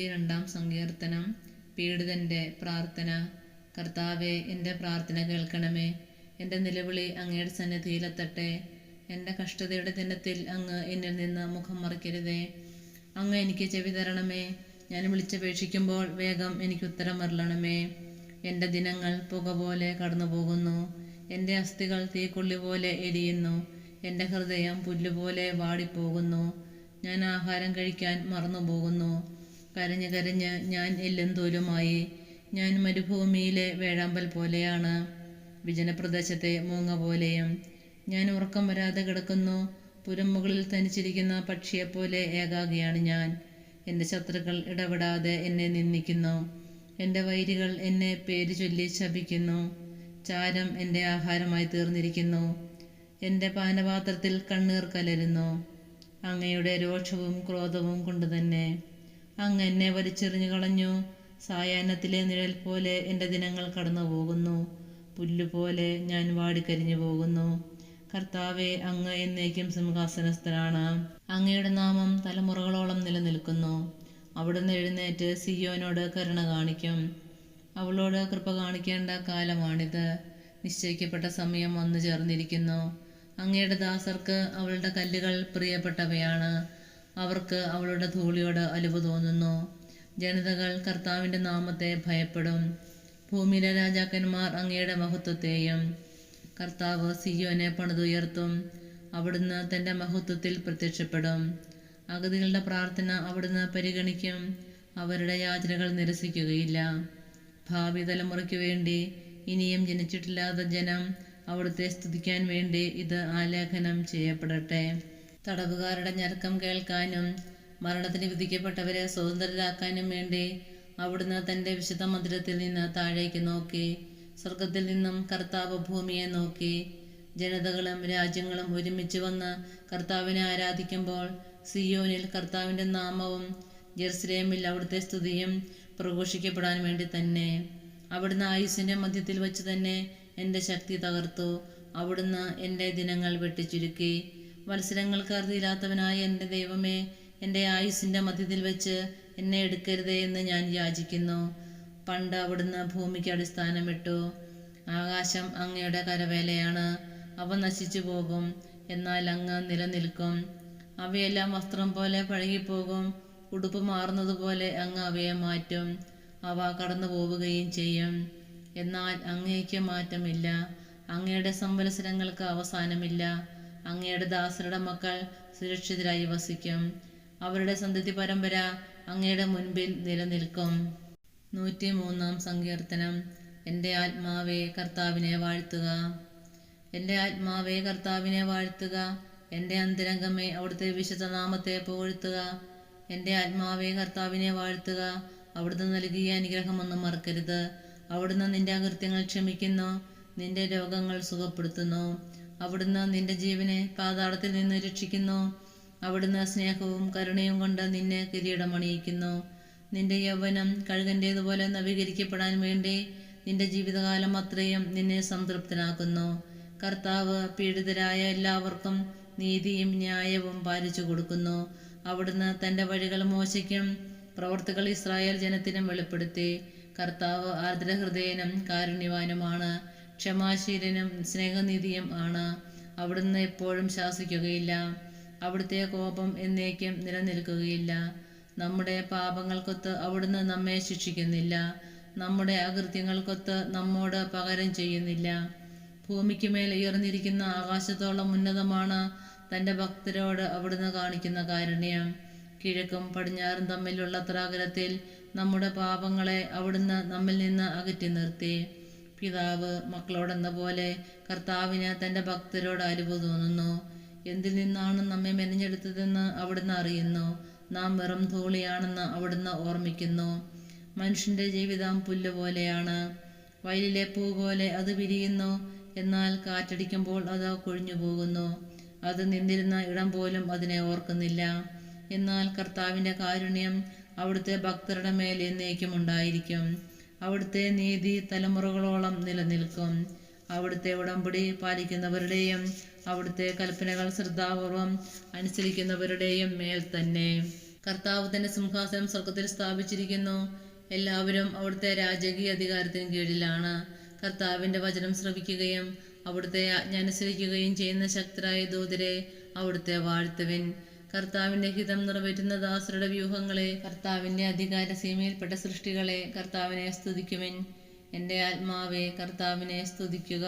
രണ്ടാം സങ്കീർത്തനം പീഡിതന്റെ പ്രാർത്ഥന കർത്താവെ എന്റെ പ്രാർത്ഥന കേൾക്കണമേ. എന്റെ നിലവിളി അങ്ങയുടെ സന്നിധിയിലെത്തട്ടെ. എന്റെ കഷ്ടതയുടെ ദിനത്തിൽ അങ്ങ് എന്നിൽ നിന്ന് മുഖം മറയ്ക്കരുതേ. അങ്ങ് എനിക്ക് ചെവി തരണമേ. ഞാൻ വിളിച്ചപേക്ഷിക്കുമ്പോൾ വേഗം എനിക്ക് ഉത്തരം വരളണമേ എന്റെ ദിനങ്ങൾ പുക പോലെ കടന്നുപോകുന്നു. എന്റെ അസ്ഥികൾ തീക്കൊള്ളി പോലെ എരിയുന്നു. എന്റെ ഹൃദയം പുല്ലുപോലെ വാടിപ്പോകുന്നു. ഞാൻ ആഹാരം കഴിക്കാൻ മറന്നുപോകുന്നു. കരഞ്ഞ് കരഞ്ഞ് ഞാൻ എല്ലും ഞാൻ മരുഭൂമിയിലെ വേഴാമ്പൽ പോലെയാണ്. വിജനപ്രദേശത്തെ മൂങ്ങ പോലെയും. ഞാൻ ഉറക്കം വരാതെ കിടക്കുന്നു. പുരമുകളിൽ തനിച്ചിരിക്കുന്ന പക്ഷിയെപ്പോലെ ഏകാഗിയാണ് ഞാൻ. എന്റെ ശത്രുക്കൾ ഇടപെടാതെ എന്നെ നിന്ദിക്കുന്നു. എന്റെ വൈരികൾ എന്നെ പേര് ചൊല്ലി ശപിക്കുന്നു. ചാരം എന്റെ ആഹാരമായി തീർന്നിരിക്കുന്നു. എന്റെ പാനപാത്രത്തിൽ കണ്ണീർ കലരുന്നു. അങ്ങയുടെ രോഷവും ക്രോധവും കൊണ്ട് തന്നെ അങ്ങ് എന്നെ വലിച്ചെറിഞ്ഞു കളഞ്ഞു. സായാഹ്നത്തിലെ നിഴൽ പോലെ എന്റെ ദിനങ്ങൾ കടന്നു പോകുന്നു പുല്ലുപോലെ ഞാൻ വാടിക്കരിഞ്ഞു പോകുന്നു. കർത്താവെ അങ്ങ് എന്നേക്കും സിംഹാസനസ്ഥനാണ്. അങ്ങയുടെ നാമം തലമുറകളോളം നിലനിൽക്കുന്നു. അവിടുന്ന് എഴുന്നേറ്റ് സിയോനോട് കരുണ കാണിക്കും. അവളോട് കൃപ കാണിക്കേണ്ട കാലമാണിത്. നിശ്ചയിക്കപ്പെട്ട സമയം വന്നു ചേർന്നിരിക്കുന്നു. അങ്ങയുടെ ദാസർക്ക് അവളുടെ കല്ലുകൾ പ്രിയപ്പെട്ടവയാണ്. അവർക്ക് അവളുടെ ധൂളിയോട് അലിവ് തോന്നുന്നു. ജനതകൾ കർത്താവിന്റെ നാമത്തെ ഭയപ്പെടും. ഭൂമിയിലെ രാജാക്കന്മാർ അങ്ങയുടെ മഹത്വത്തെയും കർത്താവ് സിയോനെ പണിതുയർത്തും. അവിടുന്ന് തന്റെ മഹത്വത്തിൽ പ്രത്യക്ഷപ്പെടും. അഗതികളുടെ പ്രാർത്ഥന അവിടുന്ന് പരിഗണിക്കും. അവരുടെ യാചനകൾ നിരസിക്കുകയില്ല. ഭാവി തലമുറയ്ക്ക് വേണ്ടി ഇനിയും ജനിച്ചിട്ടില്ലാത്ത ജനം അവിടുത്തെ സ്തുതിക്കാൻ വേണ്ടി ഇത് ആലേഖനം ചെയ്യപ്പെടട്ടെ. തടവുകാരുടെ ഞരക്കം കേൾക്കാനും മരണത്തിന് വിധിക്കപ്പെട്ടവരെ സ്വതന്ത്രരാക്കാനും വേണ്ടി അവിടുന്ന് തന്റെ വിശുദ്ധ മന്ദിരത്തിൽ നിന്ന് താഴേക്ക് നോക്കി സ്വർഗത്തിൽ നിന്നും കർത്താവ് ഭൂമിയെ നോക്കി ജനതകളും രാജ്യങ്ങളും ഒരുമിച്ച് വന്ന് കർത്താവിനെ ആരാധിക്കുമ്പോൾ സിയോനിൽ കർത്താവിന്റെ നാമവും ജെറുസലേമിൽ അവിടുത്തെ സ്തുതിയും പ്രഘോഷിക്കപ്പെടാൻ വേണ്ടി തന്നെ. അവിടുന്ന് ആയുസിന്റെ മധ്യത്തിൽ വച്ച് തന്നെ എന്റെ ശക്തി തകർത്തു അവിടുന്ന് എന്റെ ദിനങ്ങൾ വെട്ടിച്ചുരുക്കി. വത്സരങ്ങൾക്ക് അറുതിയില്ലാത്തവനായ എന്റെ ദൈവമേ എന്റെ ആയുസിന്റെ മധ്യത്തിൽ വെച്ച് എന്നെ എടുക്കരുതേ എന്ന് ഞാൻ യാചിക്കുന്നു. പണ്ട് അവിടുന്ന് ഭൂമിക്ക് അടിസ്ഥാനമിട്ടു. ആകാശം അങ്ങയുടെ കരവേലയാണ്. അവ നശിച്ചു പോകും എന്നാൽ അങ്ങ് നിലനിൽക്കും. അവയെല്ലാം വസ്ത്രം പോലെ പഴകിപ്പോകും. ഉടുപ്പ് മാറുന്നതുപോലെ അങ്ങ് അവയെ മാറ്റും. അവ കടന്നു പോവുകയും ചെയ്യും. എന്നാൽ അങ്ങേക്ക് മാറ്റമില്ല. അങ്ങയുടെ സംവത്സരങ്ങൾക്ക് അവസാനമില്ല. അങ്ങയുടെ ദാസരുടെ മക്കൾ സുരക്ഷിതരായി വസിക്കും. അവരുടെ സന്തതി പരമ്പര അങ്ങയുടെ മുൻപിൽ നിലനിൽക്കും. നൂറ്റി മൂന്നാം സങ്കീർത്തനം. എന്റെ ആത്മാവേ കർത്താവിനെ വാഴ്ത്തുക. എന്റെ ആത്മാവേ കർത്താവിനെ വാഴ്ത്തുക. എന്റെ അന്തരംഗമേ അവിടുത്തെ വിശുദ്ധ നാമത്തെ പുകഴ്ത്തുക. എന്റെ ആത്മാവേ കർത്താവിനെ വാഴ്ത്തുക. അവിടുന്ന് നൽകിയ അനുഗ്രഹമൊന്നും മറക്കരുത്. അവിടുന്ന് നിന്റെ അകൃത്യങ്ങൾ ക്ഷമിക്കുന്നു. നിന്റെ രോഗങ്ങൾ സുഖപ്പെടുത്തുന്നു. അവിടുന്ന് നിന്റെ ജീവനെ പാതാളത്തിൽ നിന്ന് രക്ഷിക്കുന്നു. അവിടുന്ന് സ്നേഹവും കരുണയും കൊണ്ട് നിന്നെ കിരീടമണിയിക്കുന്നു. നിന്റെ യൗവനം കഴുകന്റേതുപോലെ നവീകരിക്കപ്പെടാൻ വേണ്ടി നിന്റെ ജീവിതകാലം അത്രയും നിന്നെ സംതൃപ്തനാക്കുന്നു. കർത്താവ് പീഡിതരായ എല്ലാവർക്കും നീതിയും ന്യായവും പാലിച്ചു കൊടുക്കുന്നു. അവിടുന്ന് തന്റെ വഴികൾ മോശയ്ക്കും പ്രവർത്തികൾ ഇസ്രായേൽ ജനത്തിനും വെളിപ്പെടുത്തി. കർത്താവ് ആർദ്രഹൃദയനും കാരുണ്യവാനുമാണ്. ക്ഷമാശീലനും സ്നേഹനിധിയും ആണ്. അവിടുന്ന് എപ്പോഴും ശാസിക്കുകയില്ല. അവിടുത്തെ കോപം എന്നേക്കും നിലനിൽക്കുകയില്ല. നമ്മുടെ പാപങ്ങൾക്കൊത്ത് അവിടുന്ന് നമ്മെ ശിക്ഷിക്കുന്നില്ല. നമ്മുടെ അകൃത്യങ്ങൾക്കൊത്ത് നമ്മോട് പകരം ചെയ്യുന്നില്ല. ഭൂമിക്ക് മേൽ ഉയർന്നിരിക്കുന്ന ആകാശത്തോളം ഉന്നതമാണ് തന്റെ ഭക്തരോട് അവിടുന്ന് കാണിക്കുന്ന കാരുണ്യം. കിഴക്കും പടിഞ്ഞാറും തമ്മിലുള്ള ത്രാകരത്തിൽ നമ്മുടെ പാപങ്ങളെ അവിടുന്ന് നമ്മിൽ നിന്ന് അകറ്റി നിർത്തി. പിതാവ് മക്കളോടെന്ന പോലെ കർത്താവിന് തന്റെ ഭക്തരോട് അരിവ് തോന്നുന്നു. എന്തിൽ നിന്നാണ് നമ്മെ മെനഞ്ഞെടുത്തതെന്ന് അവിടുന്ന് അറിയുന്നു. നാം വെറും ധൂളിയാണെന്ന് അവിടുന്ന് ഓർമ്മിക്കുന്നു. മനുഷ്യന്റെ ജീവിതം പുല്ല് പോലെയാണ്. വയലിലെ പൂ പോലെ അത് വിരിയുന്നു. എന്നാൽ കാറ്റടിക്കുമ്പോൾ അത് കൊഴിഞ്ഞു പോകുന്നു. അത് നിന്നിരുന്ന ഇടം പോലും അതിനെ ഓർക്കുന്നില്ല. എന്നാൽ കർത്താവിന്റെ കാരുണ്യം അവിടുത്തെ ഭക്തരുടെ മേൽ എന്നേക്കും ഉണ്ടായിരിക്കും അവിടുത്തെ നീതി തലമുറകളോളം നിലനിൽക്കും. അവിടുത്തെ ഉടമ്പടി പാലിക്കുന്നവരുടെയും അവിടുത്തെ കൽപ്പനകൾ ശ്രദ്ധാപൂർവം അനുസരിക്കുന്നവരുടെയും മേൽ തന്നെ. കർത്താവ് തന്റെ സിംഹാസനം സ്വർഗത്തിൽ സ്ഥാപിച്ചിരിക്കുന്നു. എല്ലാവരും അവിടുത്തെ രാജകീയ അധികാരത്തിന് കീഴിലാണ്. കർത്താവിന്റെ വചനം ശ്രവിക്കുകയും അവിടുത്തെ ആജ്ഞ അനുസരിക്കുകയും ചെയ്യുന്ന ശക്തരായ ദൂതരെ അവിടുത്തെ വാഴ്ത്തുവിൻ. കർത്താവിന്റെ ഹിതം നിറവേറ്റുന്ന ദാസരുടെ വ്യൂഹങ്ങളെ കർത്താവിന്റെ അധികാര സീമയിൽപ്പെട്ട സൃഷ്ടികളെ കർത്താവിനെ സ്തുതിക്കുമെൻ എന്റെ ആത്മാവെ കർത്താവിനെ സ്തുതിക്കുക.